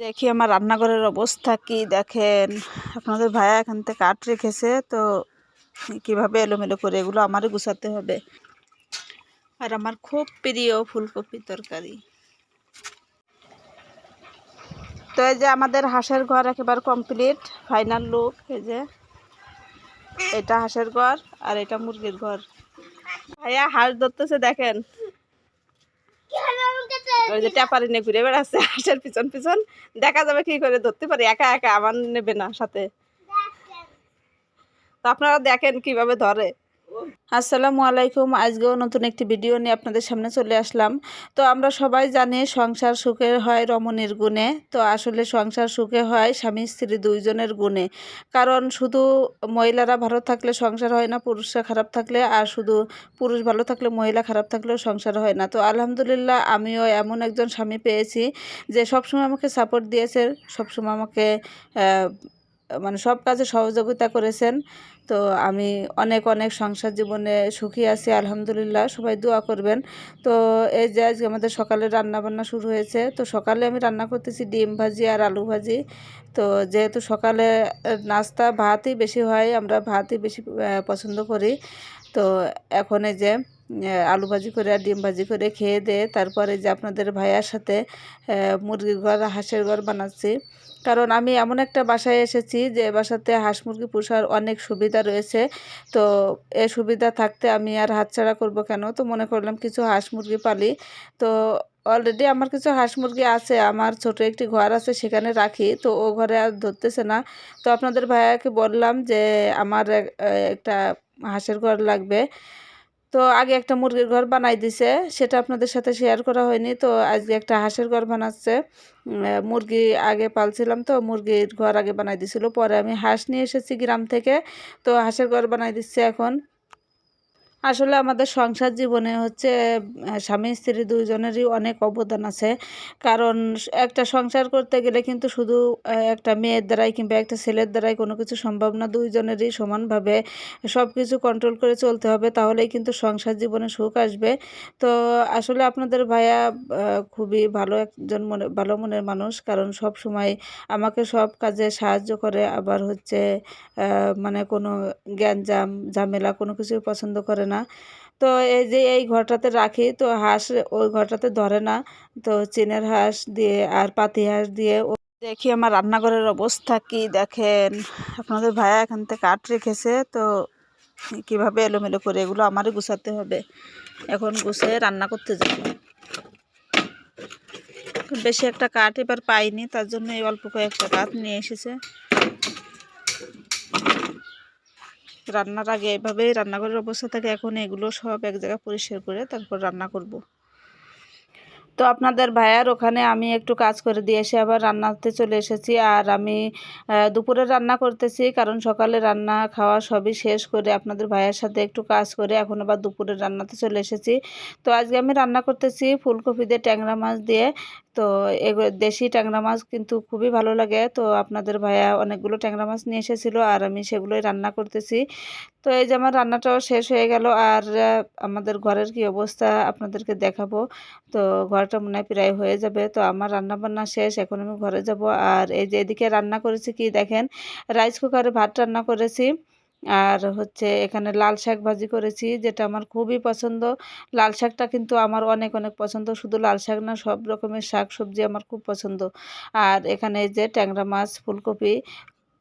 দেখি আমার রান্নাঘরের অবস্থা কি? দেখেন, আপনাদের ভাইয়া এখান থেকে কাঠ রেখেছে, তো কীভাবে এলোমেলো করে এগুলো আমারই গুছাতে হবে। আর আমার খুব প্রিয় ফুলকপি তরকারি। তো এই যে আমাদের হাঁসের ঘর একেবারে কমপ্লিট ফাইনাল লুক এই যে এটা হাঁসের ঘর আর এটা মুরগির ঘর। ভাইয়া হাঁস ধরতেছে, দেখেন। ওই যে ট্যাপারি নিয়ে ঘুরে বেড়াচ্ছে হাঁসের পিছন পিছন। দেখা যাবে কি করে ধরতে পারে, একা একা আমার নেবে না সাথে। তো আপনারা দেখেন কীভাবে ধরে। আসসালামু আলাইকুম। আজকেও নতুন একটি ভিডিও নিয়ে আপনাদের সামনে চলে আসলাম। তো আমরা সবাই জানি সংসার সুখে হয় রমণীর গুণে। তো আসলে সংসার সুখে হয় স্বামী, স্ত্রী দুইজনের গুণে। কারণ শুধু মহিলারা ভালো থাকলে সংসার হয় না, পুরুষরা খারাপ থাকলে, আর শুধু পুরুষ ভালো থাকলে, মহিলা খারাপ থাকলেও সংসার হয় না। তো আলহামদুলিল্লাহ আমিও এমন একজন স্বামী পেয়েছি যে সবসময় আমাকে সাপোর্ট দিয়েছে, সবসময় আমাকে মানে সব কাজে সহযোগিতা করেছেন। তো আমি অনেক অনেক সংসার জীবনে সুখী আছি, আলহামদুলিল্লাহ, সবাই দোয়া করবেন। তো এই যে আজকে আমাদের সকালে রান্না বান্না শুরু হয়েছে, তো সকালে আমি রান্না করতেছি ডিম ভাজি আর আলু ভাজি। তো যেহেতু সকালে নাস্তা ভাতই বেশি হয়, আমরা ভাতই বেশি পছন্দ করি। তো এখন এই যে আলু ভাজি করে আর ডিম ভাজি করে খেয়ে দিয়ে তারপরে যে আপনাদের ভাইয়ার সাথে মুরগির ঘর, হাঁসের ঘর বানাচ্ছি। কারণ আমি এমন একটা বাসায় এসেছি যে বাসাতে হাঁস মুরগি পোষার অনেক সুবিধা রয়েছে। তো এ সুবিধা থাকতে আমি আর হাতছাড়া করব কেন? তো মনে করলাম কিছু হাঁস মুরগি পালি। তো অলরেডি আমার কিছু হাঁস মুরগি আছে, আমার ছোট একটি ঘর আছে সেখানে রাখি। তো ও ঘরে আর ধরতেছে না। তো আপনাদের ভাইয়াকে বললাম যে আমার একটা হাঁসের ঘর লাগবে। তো আগে একটা মুরগির ঘর বানাই দিছে, সেটা আপনাদের সাথে শেয়ার করা হয়নি। তো আজকে একটা হাঁসের ঘর বানাচ্ছে। মুরগি আগে পালছিলাম তো, মুরগির ঘর আগে বানাই দিছিল। পরে আমি হাঁস নিয়ে এসেছি গ্রাম থেকে। তো হাঁসের ঘর বানাই দিচ্ছে এখন। আসলে আমাদের সংসার জীবনে হচ্ছে স্বামী, স্ত্রী দুইজনেরই অনেক অবদান আছে। কারণ একটা সংসার করতে গেলে কিন্তু শুধু একটা মেয়ের দ্বারাই কিংবা একটা ছেলের দ্বারাই কোনো কিছু সম্ভব না। দুইজনেরই সমানভাবে সব কিছু কন্ট্রোল করে চলতে হবে, তাহলেই কিন্তু সংসার জীবনে সুখ আসবে। তো আসলে আপনাদের ভাইয়া খুবই ভালো একজন মনে, ভালো মনের মানুষ। কারণ সব সময় আমাকে সব কাজে সাহায্য করে। আবার হচ্ছে মানে কোনো গ্যাঞ্জাম, ঝামেলা কোনো কিছুই পছন্দ করে না। তো এই যে এই ঘরটাতে রাখি, তো হাঁস ওই ঘরটাতে ধরে না। তো চীনের হাঁস দিয়ে আর পাতি হাঁস দিয়ে দেখি আমার রান্নাঘরের অবস্থা কি দেখেন। আপনাদের ভাইয়া এখান থেকে কাঠ রেখেছে, তো কীভাবে এলোমেলো করে এগুলো আমারই গুছাতে হবে। এখন গুছিয়ে রান্না করতে যাব। বেশি একটা কাঠ এবার পাইনি, তার জন্য এই অল্প কয়েকটা কাঠ নিয়ে এসেছে। রান্নার আগে এভাবেই রান্নাঘরের অবস্থা থাকে, এখন এগুলো সব এক জায়গায় পরিষ্কার করে তারপর রান্না করব। তো আপনাদের ভাইয়ার ওখানে আমি একটু কাজ করে দিয়ে এসে আবার রান্নাতে চলে এসেছি আর আমি দুপুরে রান্না করতেছি কারণ সকালে রান্না খাওয়া সবই শেষ করে আপনাদের ভাইয়ের সাথে একটু কাজ করে এখন আবার দুপুরের রান্নাতে চলে এসেছি। তো আজকে আমি রান্না করতেছি ফুলকপি দিয়ে ট্যাংরা মাছ দিয়ে তো এগুলো দেশি ট্যাংরা মাছ কিন্তু খুবই ভালো লাগে। তো আপনাদের ভাইয়া অনেকগুলো ট্যাংরা মাছ নিয়ে এসেছিল আর আমি সেগুলোই রান্না করতেছি। তো এই যে আমার রান্নাটাও শেষ হয়ে গেল আর আমাদের ঘরের কি অবস্থা আপনাদেরকে দেখাবো। তো ঘরটা মনে হয় প্রায় হয়ে যাবে। তো আমার রান্না বান্না শেষ, এখন আমি ঘরে যাব। আর এই যে এদিকে রান্না করেছি কি দেখেন, রাইস কুকারে ভাত রান্না করেছি। আর হচ্ছে এখানে লাল শাক ভাজি করেছি, যেটা আমার খুবই পছন্দ। লাল শাকটা কিন্তু আমার অনেক অনেক পছন্দ। শুধু লাল শাক না, সব রকমের শাক সবজি আমার খুব পছন্দ। আর এখানে যে ট্যাংরা মাছ, ফুলকপি।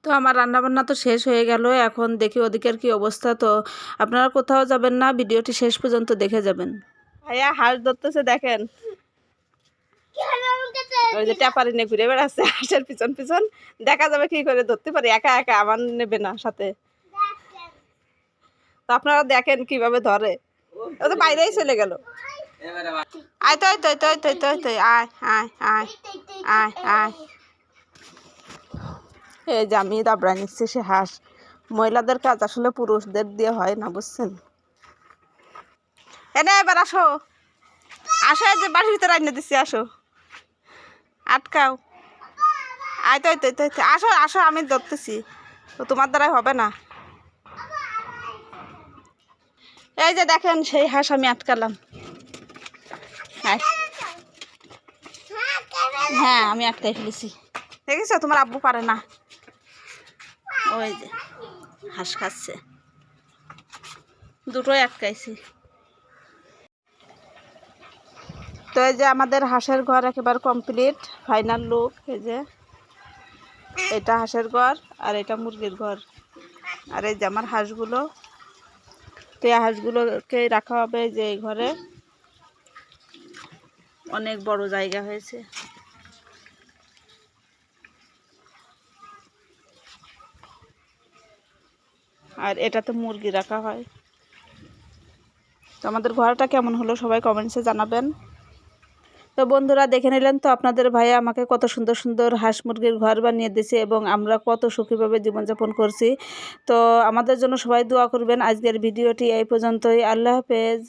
তো আমার রান্নাবান্না তো শেষ হয়ে গেল, এখন দেখি ওদিকের কি অবস্থা। তো আপনারা কোথাও যাবেন না, ভিডিওটি শেষ পর্যন্ত দেখে যাবেন। ভাইয়া হাঁস ধরতেছে, দেখেন। ওই যে ট্যাপারি নিয়ে ঘুরে বেড়াচ্ছে, হাঁসের পিছন পিছন। দেখা যাবে কি করে, ধরতে পারি, একা একা আমার নেবে না সাথে। তো আপনারা দেখেন কীভাবে ধরে। ও তো বাইরেই চলে গেল। আয় তো তো তো তো তো তো, আয় আয় আয় আয় আয়। এই যে আমি দাবড়ায় নিচ্ছি সে হাঁস। মহিলাদের কাজ আসলে পুরুষদের দিয়ে হয় না, বুঝছেন? এনে এবার আসো। আসো যে বাড়ির ভিতরে আইনে দিচ্ছি আসো। আটকাও। আয় তো। আসো আসো, আমি ধরতেছি। তো তোমার দ্বারাই হবে না। এই যে দেখেন, সেই হাঁস আমি আটকালাম। হ্যাঁ আমি আটকাই ফেলেছি। দেখেছ? তোমার আব্বু পারে না। ওই যে, হাঁস খাচ্ছে। দুটোই আটকাইছি। তো এই যে আমাদের হাঁসের ঘর একেবারে কমপ্লিট ফাইনাল লুক এই যে। এটা হাঁসের ঘর আর এটা মুরগির ঘর। আর এই যে আমার হাঁসগুলো তো এই হাঁসগুলোকে রাখা হবে যে এই ঘরে। অনেক বড় জায়গা হয়েছে। আর এটাতে মুরগি রাখা হয়। তো আমাদের ঘরটা কেমন হলো সবাই কমেন্টসে জানাবেন। তো বন্ধুরা দেখে নিলেন তো আপনাদের ভাই আমাকে কত সুন্দর সুন্দর হাঁস মুরগির ঘর বানিয়ে দিয়েছে এবং আমরা কত সুখীভাবে জীবনযাপন করছি। তো আমাদের জন্য সবাই দোয়া করবেন। আজকের ভিডিওটি এই পর্যন্তই। আল্লাহ হাফেজ।